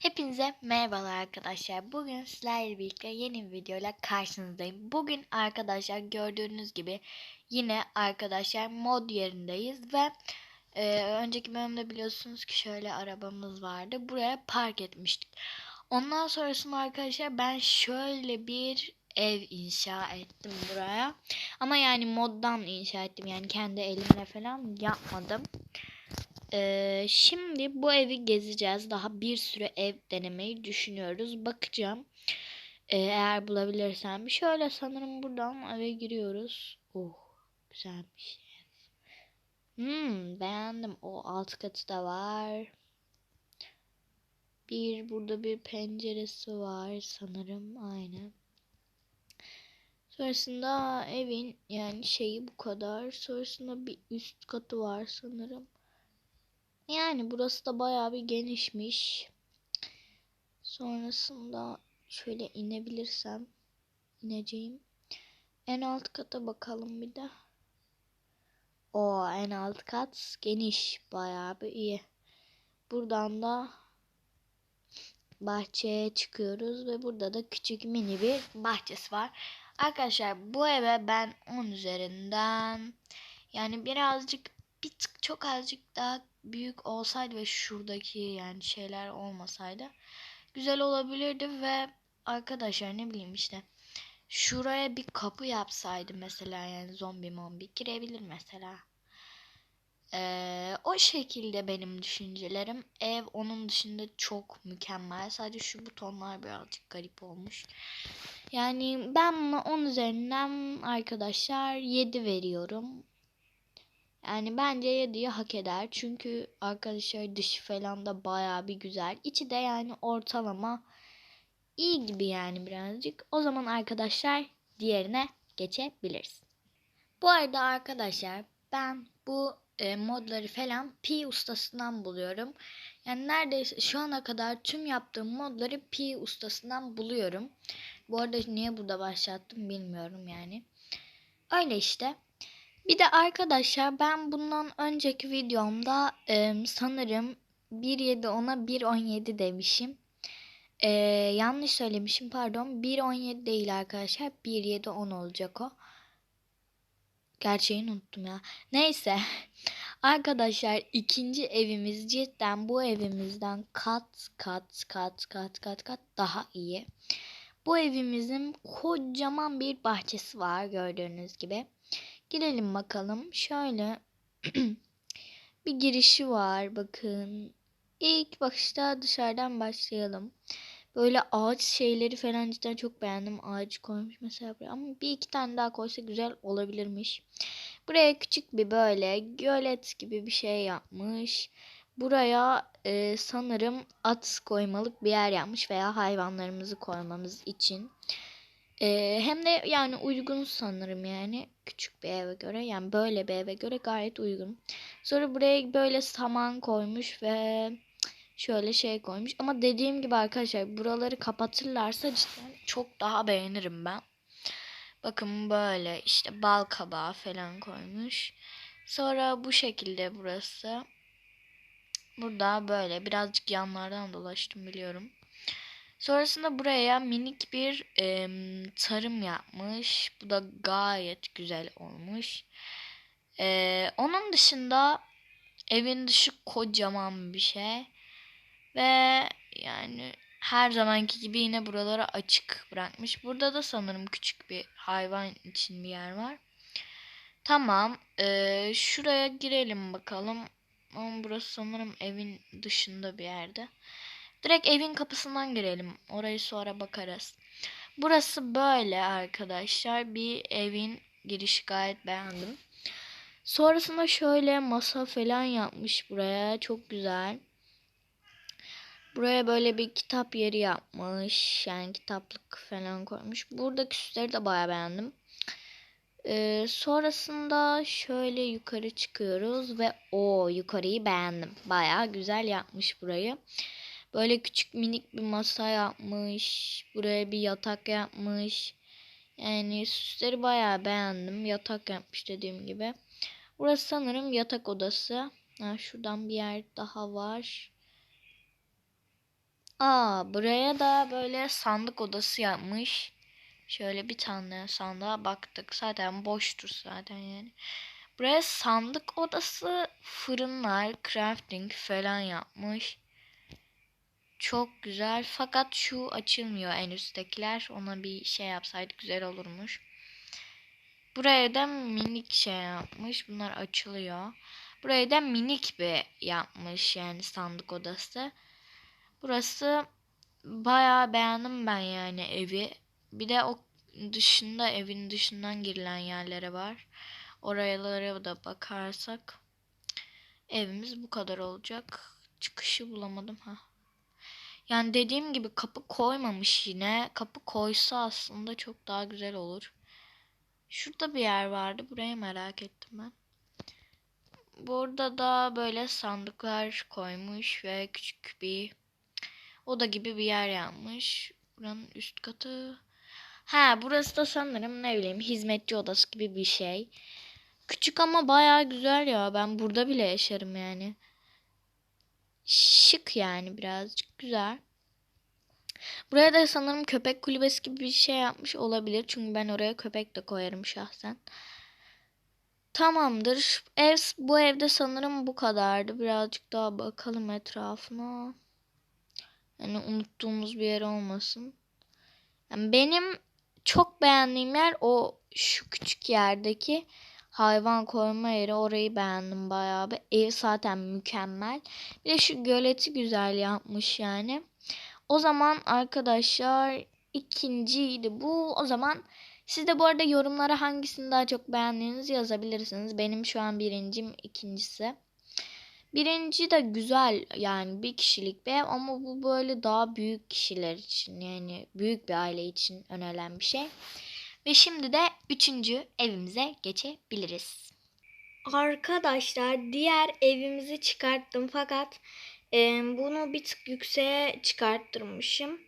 Hepinize merhabalar arkadaşlar. Bugün sizlerle birlikte yeni bir videoyla karşınızdayım. Bugün arkadaşlar gördüğünüz gibi yine arkadaşlar mod yerindeyiz ve e, önceki bölümde biliyorsunuz ki şöyle arabamız vardı. Buraya park etmiştik. Ondan sonrasında arkadaşlar ben şöyle bir ev inşa ettim buraya. Ama yani moddan inşa ettim. Yani kendi elimle falan yapmadım. Ee, şimdi bu evi gezeceğiz. Daha bir sürü ev denemeyi düşünüyoruz. Bakacağım. Ee, eğer bulabilirsem. Şöyle sanırım buradan eve giriyoruz. Oh güzelmiş. Hmm, beğendim. O alt katı da var. Bir burada bir penceresi var sanırım. Aynen. Sonrasında evin yani şeyi bu kadar. Sonrasında bir üst katı var sanırım. Yani burası da bayağı bir genişmiş. Sonrasında şöyle inebilirsem ineceğim. En alt kata bakalım bir de. O en alt kat geniş bayağı bir iyi. Buradan da bahçeye çıkıyoruz ve burada da küçük mini bir bahçesi var. Arkadaşlar bu eve ben 10 üzerinden yani birazcık bir tık çok azıcık daha büyük olsaydı ve şuradaki yani şeyler olmasaydı güzel olabilirdi ve arkadaşlar ne bileyim işte şuraya bir kapı yapsaydı mesela yani zombi mombi girebilir mesela. Ee, o şekilde benim düşüncelerim. Ev onun dışında çok mükemmel. Sadece şu butonlar birazcık garip olmuş. Yani ben buna 10 üzerinden arkadaşlar 7 veriyorum. Yani bence 7'yi hak eder. Çünkü arkadaşlar dışı falan da baya bir güzel. İçi de yani ortalama iyi gibi yani birazcık. O zaman arkadaşlar diğerine geçebiliriz. Bu arada arkadaşlar ben bu e, modları falan Pi ustasından buluyorum. Yani neredeyse şu ana kadar tüm yaptığım modları Pi ustasından buluyorum. Bu arada niye burada başlattım bilmiyorum yani. Öyle işte. Bir de arkadaşlar ben bundan önceki videomda e, sanırım 1.7 ona 1.17 demişim. E, yanlış söylemişim pardon. 1.17 değil arkadaşlar. 1.7 10 olacak o. Gerçeğini unuttum ya. Neyse. Arkadaşlar ikinci evimiz cidden bu evimizden kat kat kat kat kat kat daha iyi. Bu evimizin kocaman bir bahçesi var gördüğünüz gibi. Girelim bakalım. Şöyle bir girişi var bakın. İlk bakışta dışarıdan başlayalım. Böyle ağaç şeyleri falan cidden çok beğendim. Ağaç koymuş mesela buraya. Ama bir iki tane daha koysa güzel olabilirmiş. Buraya küçük bir böyle gölet gibi bir şey yapmış. Buraya e, sanırım at koymalık bir yer yapmış veya hayvanlarımızı koymamız için. Ee, hem de yani uygun sanırım yani küçük bir eve göre yani böyle bir eve göre gayet uygun. Sonra buraya böyle saman koymuş ve şöyle şey koymuş. Ama dediğim gibi arkadaşlar buraları kapatırlarsa cidden çok daha beğenirim ben. Bakın böyle işte bal kabağı falan koymuş. Sonra bu şekilde burası. Burada böyle birazcık yanlardan dolaştım biliyorum. Sonrasında buraya minik bir e, tarım yapmış. Bu da gayet güzel olmuş. E, onun dışında evin dışı kocaman bir şey. Ve yani her zamanki gibi yine buraları açık bırakmış. Burada da sanırım küçük bir hayvan için bir yer var. Tamam. E, şuraya girelim bakalım. Ama burası sanırım evin dışında bir yerde. Direkt evin kapısından girelim. Orayı sonra bakarız. Burası böyle arkadaşlar. Bir evin girişi gayet beğendim. Sonrasında şöyle masa falan yapmış buraya. Çok güzel. Buraya böyle bir kitap yeri yapmış. Yani kitaplık falan koymuş. Buradaki süsleri de baya beğendim. Ee, sonrasında şöyle yukarı çıkıyoruz ve o yukarıyı beğendim. Baya güzel yapmış burayı. Böyle küçük minik bir masa yapmış. Buraya bir yatak yapmış. Yani süsleri bayağı beğendim. Yatak yapmış dediğim gibi. Burası sanırım yatak odası. Ha, şuradan bir yer daha var. Aa buraya da böyle sandık odası yapmış. Şöyle bir tane sandığa baktık. Zaten boştur zaten yani. Buraya sandık odası, fırınlar, crafting falan yapmış. Çok güzel. Fakat şu açılmıyor en üsttekiler. Ona bir şey yapsaydık güzel olurmuş. Buraya da minik şey yapmış. Bunlar açılıyor. Buraya da minik bir yapmış yani sandık odası. Burası bayağı beğendim ben yani evi. Bir de o dışında evin dışından girilen yerlere var. Oralara da bakarsak evimiz bu kadar olacak. Çıkışı bulamadım ha. Yani dediğim gibi kapı koymamış yine. Kapı koysa aslında çok daha güzel olur. Şurada bir yer vardı. Burayı merak ettim ben. Burada da böyle sandıklar koymuş ve küçük bir oda gibi bir yer yapmış. Buranın üst katı. Ha burası da sanırım ne bileyim hizmetçi odası gibi bir şey. Küçük ama baya güzel ya. Ben burada bile yaşarım yani. Şık yani birazcık güzel. Buraya da sanırım köpek kulübesi gibi bir şey yapmış olabilir. Çünkü ben oraya köpek de koyarım şahsen. Tamamdır. Ev, bu evde sanırım bu kadardı. Birazcık daha bakalım etrafına. Yani unuttuğumuz bir yer olmasın. Yani benim çok beğendiğim yer o şu küçük yerdeki hayvan koyma yeri. Orayı beğendim bayağı bir. Ev zaten mükemmel. Bir de şu göleti güzel yapmış yani. O zaman arkadaşlar ikinciydi bu. O zaman siz de bu arada yorumlara hangisini daha çok beğendiğinizi yazabilirsiniz. Benim şu an birincim ikincisi. Birinci de güzel yani bir kişilik bir ev ama bu böyle daha büyük kişiler için yani büyük bir aile için önerilen bir şey. Ve şimdi de üçüncü evimize geçebiliriz. Arkadaşlar diğer evimizi çıkarttım fakat e, bunu bir tık yükseğe çıkarttırmışım.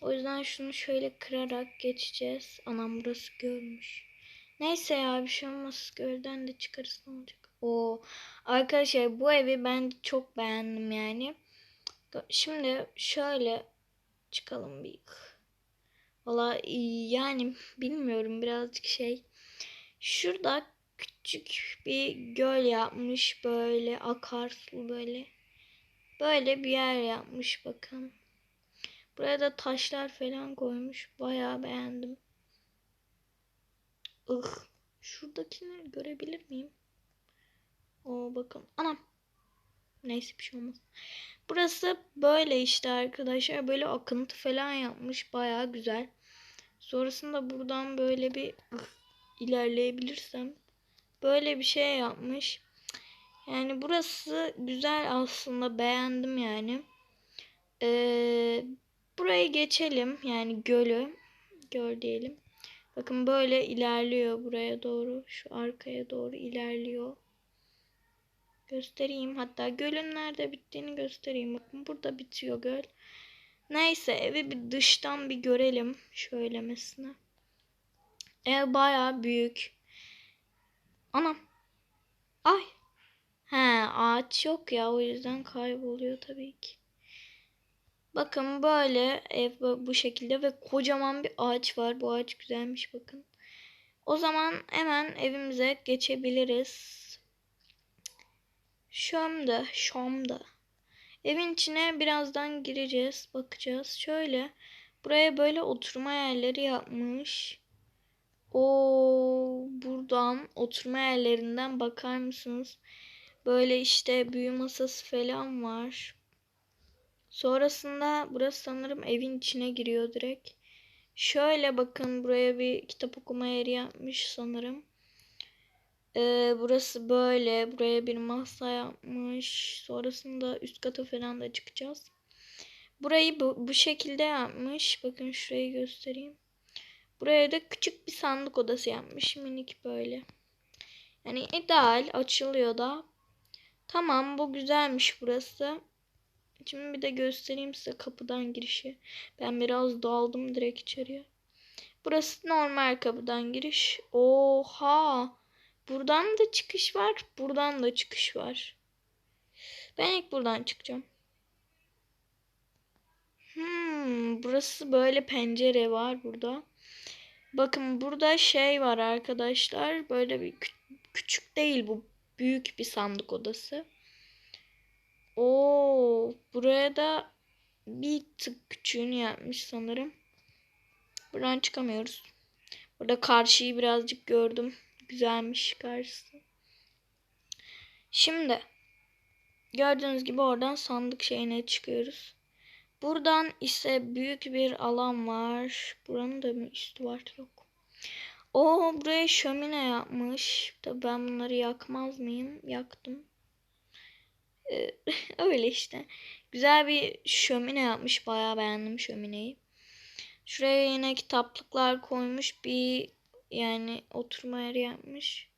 O yüzden şunu şöyle kırarak geçeceğiz. Anam burası görmüş. Neyse ya bir şey olmaz. Gölden de çıkarız ne olacak. O arkadaşlar bu evi ben çok beğendim yani. Şimdi şöyle çıkalım bir. Valla yani bilmiyorum birazcık şey. Şurada küçük bir göl yapmış böyle akarsu böyle. Böyle bir yer yapmış bakın. Buraya da taşlar falan koymuş. Bayağı beğendim. Ih. Şuradakini görebilir miyim? O bakın. Anam. Neyse bir şey olmaz. Burası böyle işte arkadaşlar. Böyle akıntı falan yapmış. Bayağı güzel. Sonrasında buradan böyle bir ilerleyebilirsem. Böyle bir şey yapmış. Yani burası güzel aslında. Beğendim yani. Ee, buraya geçelim. Yani gölü. Göl diyelim. Bakın böyle ilerliyor buraya doğru. Şu arkaya doğru ilerliyor. Göstereyim. Hatta gölün nerede bittiğini göstereyim. Bakın burada bitiyor göl. Neyse evi bir dıştan bir görelim. Şöylemesine. Ev baya büyük. Anam. Ay. He ağaç yok ya o yüzden kayboluyor tabii ki. Bakın böyle ev bu şekilde ve kocaman bir ağaç var. Bu ağaç güzelmiş bakın. O zaman hemen evimize geçebiliriz. Şam'da, Şam'da. Evin içine birazdan gireceğiz, bakacağız. Şöyle buraya böyle oturma yerleri yapmış. O buradan oturma yerlerinden bakar mısınız? Böyle işte büyü masası falan var. Sonrasında burası sanırım evin içine giriyor direkt. Şöyle bakın buraya bir kitap okuma yeri yapmış sanırım. Ee, burası böyle. Buraya bir masa yapmış. Sonrasında üst kata falan da çıkacağız. Burayı bu, bu şekilde yapmış. Bakın şurayı göstereyim. Buraya da küçük bir sandık odası yapmış. Minik böyle. Yani ideal. Açılıyor da. Tamam bu güzelmiş burası. Şimdi bir de göstereyim size kapıdan girişi. Ben biraz daldım direkt içeriye. Burası normal kapıdan giriş. Oha! Buradan da çıkış var. Buradan da çıkış var. Ben ilk buradan çıkacağım. burası böyle pencere var burada. Bakın burada şey var arkadaşlar. Böyle bir kü- küçük değil bu. Büyük bir sandık odası. Oo, buraya da bir tık küçüğünü yapmış sanırım. Buradan çıkamıyoruz. Burada karşıyı birazcık gördüm. Güzelmiş karşısı. Şimdi gördüğünüz gibi oradan sandık şeyine çıkıyoruz. Buradan ise büyük bir alan var. Buranın da mı üstü var? Yok. O buraya şömine yapmış. Tabii ben bunları yakmaz mıyım? Yaktım. Ee, öyle işte. Güzel bir şömine yapmış. Bayağı beğendim şömineyi. Şuraya yine kitaplıklar koymuş. Bir yani oturma yeri yapmış.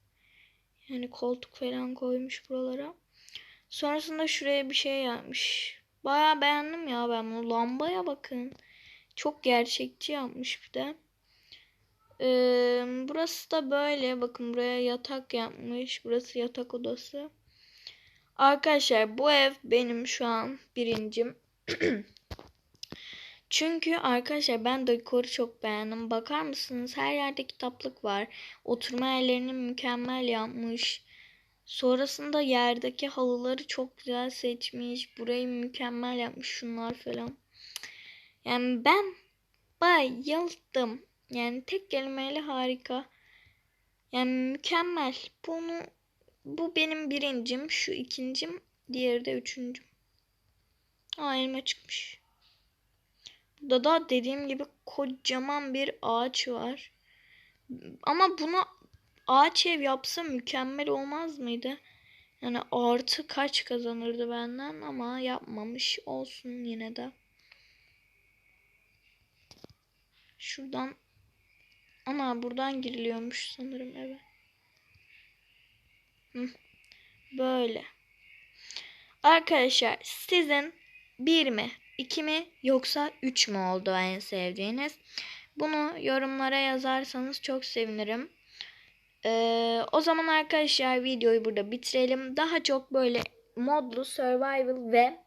Yani koltuk falan koymuş buralara. Sonrasında şuraya bir şey yapmış. Bayağı beğendim ya ben bunu. Lambaya bakın. Çok gerçekçi yapmış bir de. Ee, burası da böyle. Bakın buraya yatak yapmış. Burası yatak odası. Arkadaşlar bu ev benim şu an birincim. Çünkü arkadaşlar ben dekoru çok beğendim. Bakar mısınız? Her yerde kitaplık var. Oturma yerlerini mükemmel yapmış. Sonrasında yerdeki halıları çok güzel seçmiş. Burayı mükemmel yapmış şunlar falan. Yani ben bayıldım. Yani tek kelimeyle harika. Yani mükemmel. Bunu bu benim birincim. Şu ikincim. Diğeri de üçüncüm. Aa elma çıkmış. Burada da dediğim gibi kocaman bir ağaç var. Ama bunu ağaç ev yapsa mükemmel olmaz mıydı? Yani artı kaç kazanırdı benden ama yapmamış olsun yine de. Şuradan ama buradan giriliyormuş sanırım eve. Böyle. Arkadaşlar sizin bir mi, iki mi yoksa üç mü oldu en sevdiğiniz? Bunu yorumlara yazarsanız çok sevinirim. Ee, o zaman arkadaşlar videoyu burada bitirelim. Daha çok böyle modlu survival ve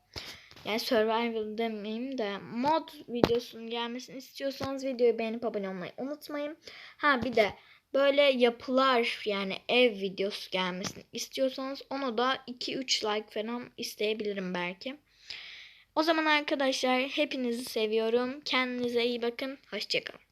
yani survival demeyeyim de mod videosunun gelmesini istiyorsanız videoyu beğenip abone olmayı unutmayın. Ha bir de böyle yapılar yani ev videosu gelmesini istiyorsanız onu da 2-3 like falan isteyebilirim belki. O zaman arkadaşlar hepinizi seviyorum. Kendinize iyi bakın. Hoşçakalın.